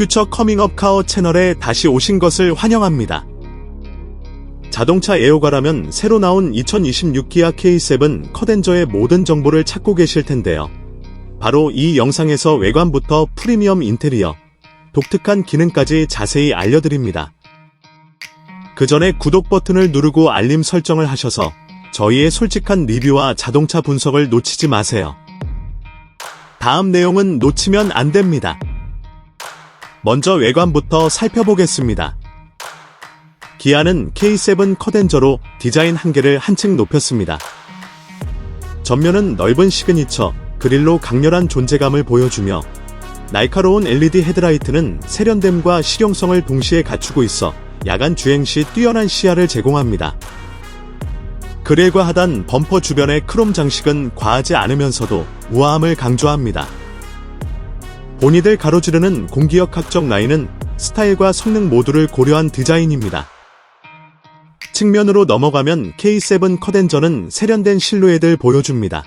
퓨처 커밍업 카어 채널에 다시 오신 것을 환영합니다. 자동차 애호가라면 새로 나온 2026 기아 K7 커덴저의 모든 정보를 찾고 계실 텐데요. 바로 이 영상에서 외관부터 프리미엄 인테리어, 독특한 기능까지 자세히 알려드립니다. 그 전에 구독 버튼을 누르고 알림 설정을 하셔서 저희의 솔직한 리뷰와 자동차 분석을 놓치지 마세요. 다음 내용은 놓치면 안 됩니다. 먼저 외관부터 살펴보겠습니다. 기아는 K7 커덴저로 디자인 한계를 한층 높였습니다. 전면은 넓은 시그니처, 그릴로 강렬한 존재감을 보여주며 날카로운 LED 헤드라이트는 세련됨과 실용성을 동시에 갖추고 있어 야간 주행 시 뛰어난 시야를 제공합니다. 그릴과 하단 범퍼 주변의 크롬 장식은 과하지 않으면서도 우아함을 강조합니다. 본이들 가로지르는 공기역 각적 라인은 스타일과 성능 모두를 고려한 디자인입니다. 측면으로 넘어가면 K7 커덴저는 세련된 실루엣을 보여줍니다.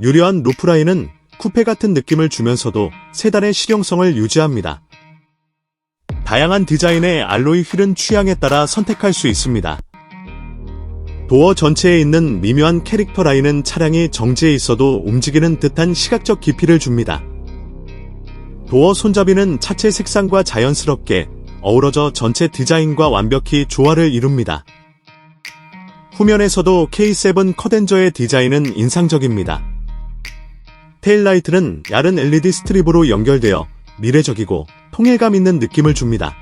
유려한 루프라인은 쿠페 같은 느낌을 주면서도 세단의 실용성을 유지합니다. 다양한 디자인의 알로이 휠은 취향에 따라 선택할 수 있습니다. 도어 전체에 있는 미묘한 캐릭터 라인은 차량이 정지해 있어도 움직이는 듯한 시각적 깊이를 줍니다. 도어 손잡이는 차체 색상과 자연스럽게 어우러져 전체 디자인과 완벽히 조화를 이룹니다. 후면에서도 K7 커덴저의 디자인은 인상적입니다. 테일라이트는 얇은 LED 스트립으로 연결되어 미래적이고 통일감 있는 느낌을 줍니다.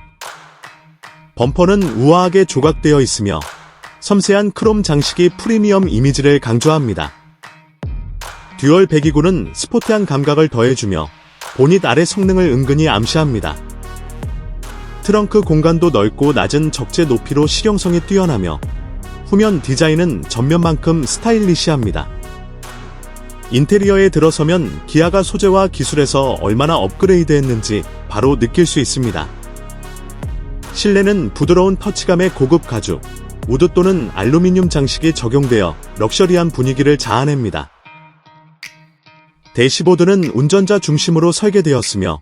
범퍼는 우아하게 조각되어 있으며 섬세한 크롬 장식이 프리미엄 이미지를 강조합니다. 듀얼 배기구는 스포티한 감각을 더해주며 보닛 아래 성능을 은근히 암시합니다. 트렁크 공간도 넓고 낮은 적재 높이로 실용성이 뛰어나며 후면 디자인은 전면만큼 스타일리시합니다. 인테리어에 들어서면 기아가 소재와 기술에서 얼마나 업그레이드했는지 바로 느낄 수 있습니다. 실내는 부드러운 터치감의 고급 가죽, 우드 또는 알루미늄 장식이 적용되어 럭셔리한 분위기를 자아냅니다. 대시보드는 운전자 중심으로 설계되었으며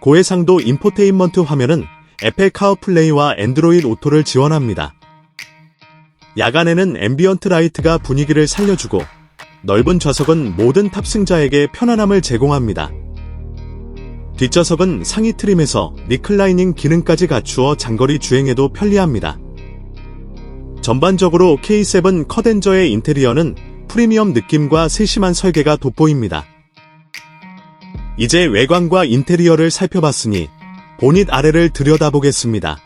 고해상도 인포테인먼트 화면은 애플 카우플레이와 앤드로이드 오토를 지원합니다. 야간에는 앰비언트 라이트가 분위기를 살려주고 넓은 좌석은 모든 탑승자에게 편안함을 제공합니다. 뒷좌석은 상위 트림에서 리클라이닝 기능까지 갖추어 장거리 주행에도 편리합니다. 전반적으로 K7 커덴저의 인테리어는 프리미엄 느낌과 세심한 설계가 돋보입니다. 이제 외관과 인테리어를 살펴봤으니 보닛 아래를 들여다보겠습니다.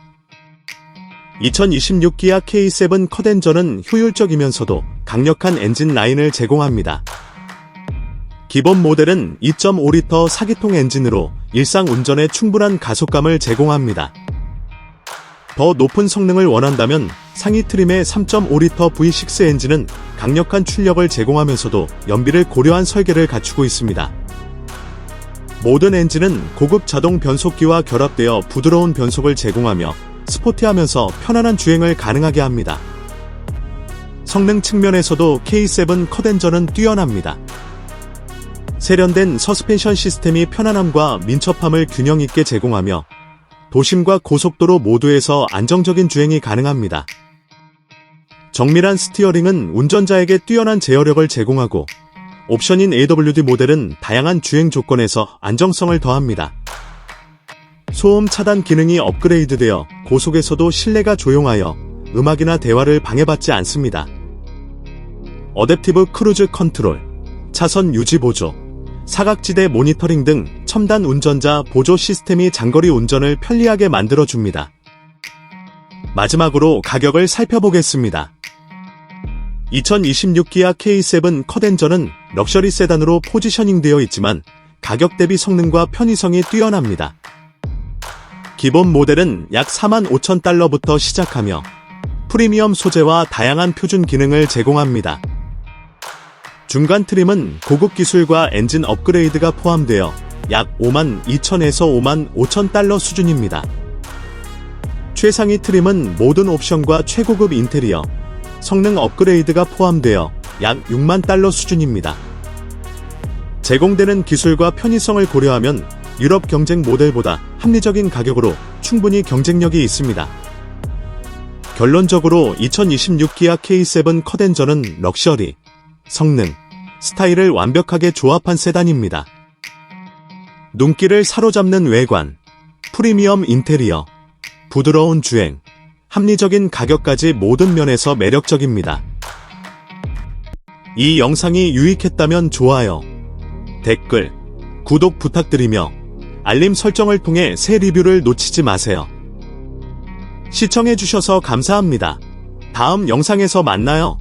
2026 기아 K7 커덴저는 효율적이면서도 강력한 엔진 라인을 제공합니다. 기본 모델은 2.5리터 4기통 엔진으로 일상 운전에 충분한 가속감을 제공합니다. 더 높은 성능을 원한다면 상위 트림의 3.5리터 V6 엔진은 강력한 출력을 제공하면서도 연비를 고려한 설계를 갖추고 있습니다. 모든 엔진은 고급 자동 변속기와 결합되어 부드러운 변속을 제공하며 스포티하면서 편안한 주행을 가능하게 합니다. 성능 측면에서도 K7 커덴저는 뛰어납니다. 세련된 서스펜션 시스템이 편안함과 민첩함을 균형 있게 제공하며 도심과 고속도로 모두에서 안정적인 주행이 가능합니다. 정밀한 스티어링은 운전자에게 뛰어난 제어력을 제공하고 옵션인 AWD 모델은 다양한 주행 조건에서 안정성을 더합니다. 소음 차단 기능이 업그레이드되어 고속에서도 실내가 조용하여 음악이나 대화를 방해받지 않습니다. 어댑티브 크루즈 컨트롤, 차선 유지 보조, 사각지대 모니터링 등 첨단 운전자 보조 시스템이 장거리 운전을 편리하게 만들어줍니다. 마지막으로 가격을 살펴보겠습니다. 2026 기아 K7 커덴저는 럭셔리 세단으로 포지셔닝 되어 있지만 가격 대비 성능과 편의성이 뛰어납니다. 기본 모델은 약 4만 5천 달러부터 시작하며 프리미엄 소재와 다양한 표준 기능을 제공합니다. 중간 트림은 고급 기술과 엔진 업그레이드가 포함되어 약 5만 2천에서 5만 5천 달러 수준입니다. 최상위 트림은 모든 옵션과 최고급 인테리어, 성능 업그레이드가 포함되어 약 6만 달러 수준입니다. 제공되는 기술과 편의성을 고려하면 유럽 경쟁 모델보다 합리적인 가격으로 충분히 경쟁력이 있습니다. 결론적으로 2026 기아 K7 커덴저는 럭셔리, 성능, 스타일을 완벽하게 조합한 세단입니다. 눈길을 사로잡는 외관, 프리미엄 인테리어, 부드러운 주행, 합리적인 가격까지 모든 면에서 매력적입니다. 이 영상이 유익했다면 좋아요, 댓글, 구독 부탁드리며 알림 설정을 통해 새 리뷰를 놓치지 마세요. 시청해주셔서 감사합니다. 다음 영상에서 만나요.